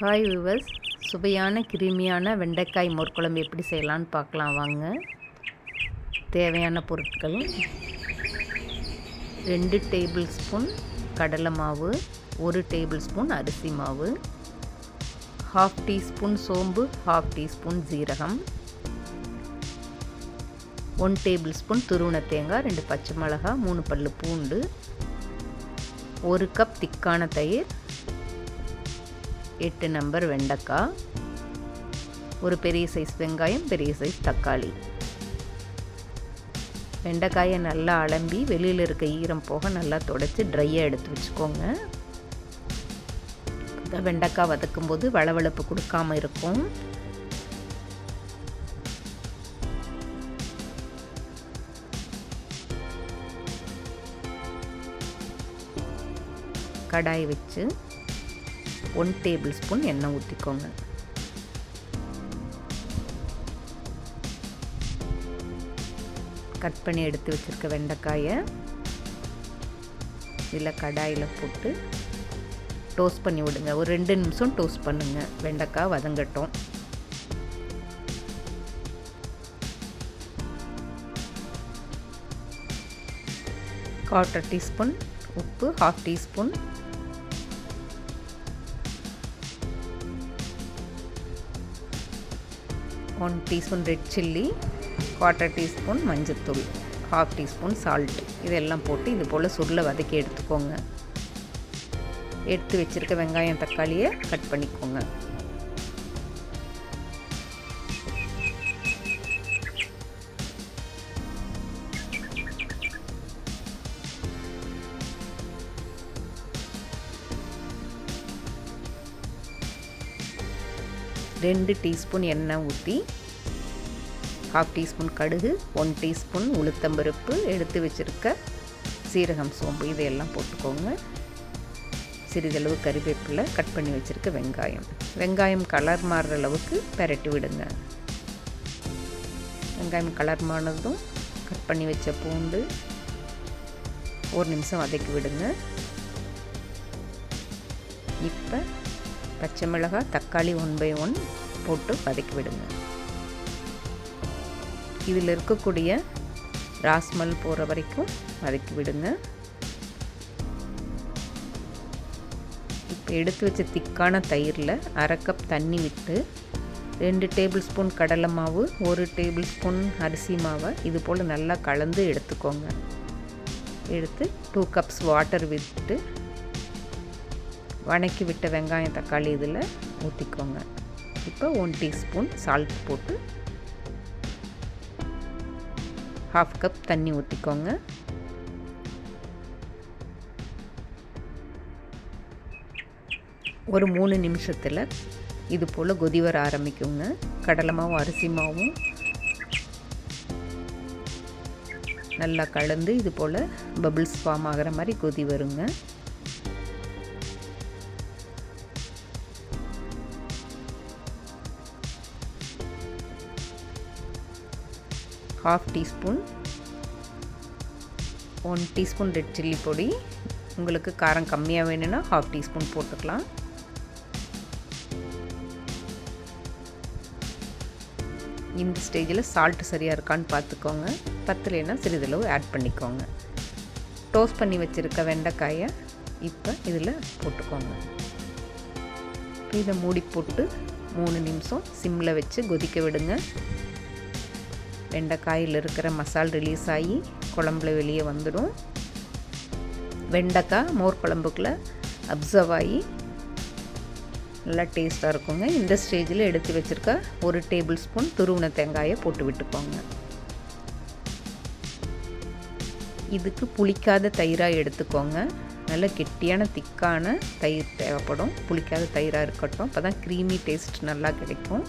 Hi viewers சுவையான கிருமியான வெண்டைக்காய் மோர்க்குழம்பு எப்படி செய்யலான்னு பார்க்கலாம் வாங்க. தேவையான பொருட்கள். ரெண்டு டேபிள் ஸ்பூன் கடலை மாவு ஒரு டேபிள் ஸ்பூன் அரிசி மாவு ஹாஃப் டீஸ்பூன் சோம்பு ஹாஃப் டீஸ்பூன் ஜீரகம் ஒன் டேபிள் ஸ்பூன் துருவண தேங்காய் ரெண்டு பச்சை மிளகா மூணு பல் பூண்டு ஒரு கப் திக்கான தயிர் எட்டு நம்பர் வெண்டைக்காய். ஒரு பெரிய சைஸ் வெங்காயம் பெரிய சைஸ் தக்காளி. வெண்டைக்காயை நல்லா அலம்பி வெளியில் இருக்க ஈரம் போக நல்லா தொடச்சி ட்ரையாக எடுத்து வச்சுக்கோங்க. வெண்டைக்காய் வதக்கும் போது வளவளப்பு கொடுக்காம இருக்கும். கடாய் வச்சு ஒன் டேபிள் ஸ்பூன் எண்ணெய் ஊற்றிக்கோங்க கட் பண்ணி எடுத்து வச்சுருக்க வெண்டைக்காயை இதில் கடாயில் போட்டு டோஸ்ட் பண்ணி விடுங்க. ஒரு ரெண்டு நிமிஷம் டோஸ்ட் பண்ணுங்கள் வெண்டைக்காய் வதங்கட்டும். குவார்ட்டர் டீஸ்பூன் உப்பு half teaspoon one teaspoon red chilli quarter teaspoon மஞ்சத்தூள் ஹாஃப் டீஸ்பூன் சால்ட் இதெல்லாம் போட்டு இது போல் சுருளை வதக்கி எடுத்துக்கோங்க. எடுத்து வச்சுருக்க வெங்காயம் தக்காளியை கட் பண்ணிக்கோங்க. ரெண்டு டீஸ்பூன் எண்ணெய் ஊற்றி ஹாஃப் டீஸ்பூன் கடுகு ஒன் டீஸ்பூன் உளுத்தம்பருப்பு எடுத்து வச்சுருக்க சீரகம் சோம்பு இதையெல்லாம் போட்டுக்கோங்க. சிறிதளவு கறிவேப்பில் கட் பண்ணி வச்சுருக்க வெங்காயம். வெங்காயம் கலர் மாறுற அளவுக்கு பெரட்டி விடுங்க. வெங்காயம் கலர் மாறினதும் கட் பண்ணி வச்ச பூண்டு ஒரு நிமிஷம் வதக்கி விடுங்க. இப்போ பச்சை மிளகாய் தக்காளி ஒன் பை ஒன் போட்டு வதக்கி விடுங்க இதில் இருக்கக்கூடிய ராஸ்மல் போகிற வரைக்கும் வதக்கி விடுங்க இப்போ எடுத்து வச்ச திக்கான தயிரில் அரை கப் தண்ணி விட்டு ரெண்டு டேபிள் ஸ்பூன் கடலை மாவு ஒரு டேபிள் ஸ்பூன் அரிசி மாவை இது போல் நல்லா கலந்து எடுத்துக்கோங்க. எடுத்து டூ கப்ஸ் வாட்டர் விட்டு வணக்கி விட்ட வெங்காயம் தக்காளி இதில் ஊற்றிக்கோங்க. இப்போ ஒன் டீஸ்பூன் சால்ட் போட்டு ஹாஃப் கப் தண்ணி ஊற்றிக்கோங்க. ஒரு மூணு நிமிஷத்தில் இது போல் கொதி வர ஆரம்பிக்குங்க. கடலை மாவும் அரிசி மாவும் நல்லா கலந்து இது போல் பபிள்ஸ் ஃபார்ம் ஆகிற மாதிரி கொதி வருங்க. Half teaspoon one teaspoon red chilli பொடி. உங்களுக்கு காரம் கம்மியாக வேணும்னா ஹாஃப் டீஸ்பூன் போட்டுக்கலாம். இந்த ஸ்டேஜில் சால்ட் சரியாக இருக்கான்னு பார்த்துக்கோங்க. பத்துலேனா சிறிதளவு ஆட் பண்ணிக்கோங்க. டோஸ்ட் பண்ணி வச்சுருக்க வெண்டைக்காயை இப்போ இதில் போட்டுக்கோங்க. இதை மூடி போட்டு மூணு நிமிஷம் சிம்மில் வச்சு கொதிக்க விடுங்க. வெண்டைக்காயில் இருக்கிற மசால் ரிலீஸ் ஆகி குழம்புல வெளியே வந்துடும். வெண்டைக்காய் மோர் குழம்புக்குள்ளே அப்சர்வ் ஆகி நல்லா டேஸ்ட்டாக இருக்குங்க. இந்த ஸ்டேஜில் எடுத்து வச்சுருக்க ஒரு டேபிள் ஸ்பூன் துருவன தேங்காயை போட்டு விட்டுக்கோங்க. இதுக்கு புளிக்காத தயிராக எடுத்துக்கோங்க. நல்ல கெட்டியான திக்கான தயிர் தேவைப்படும். புளிக்காத தயிராக இருக்கட்டும். அப்போ தான் க்ரீமி டேஸ்ட் நல்லா கிடைக்கும்.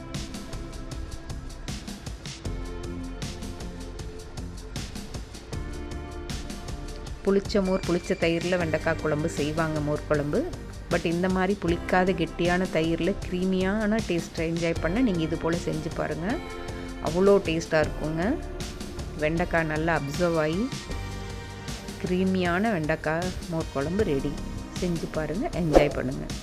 புளிச்ச மோர் புளிச்ச தயிரில் வெண்டைக்காய் குழம்பு செய்வாங்க மோர் குழம்பு. பட் இந்த மாதிரி புளிக்காத கெட்டியான தயிரில் க்ரீமியான டேஸ்ட்டை என்ஜாய் பண்ண நீங்கள் இது போல் செஞ்சு பாருங்கள் அவ்வளோ டேஸ்ட்டாக இருக்குங்க. வெண்டைக்காய் நல்லா அப்சர்வ் ஆகி க்ரீமியான வெண்டைக்காய் மோர் குழம்பு ரெடி செஞ்சு பாருங்கள் என்ஜாய் பண்ணுங்கள்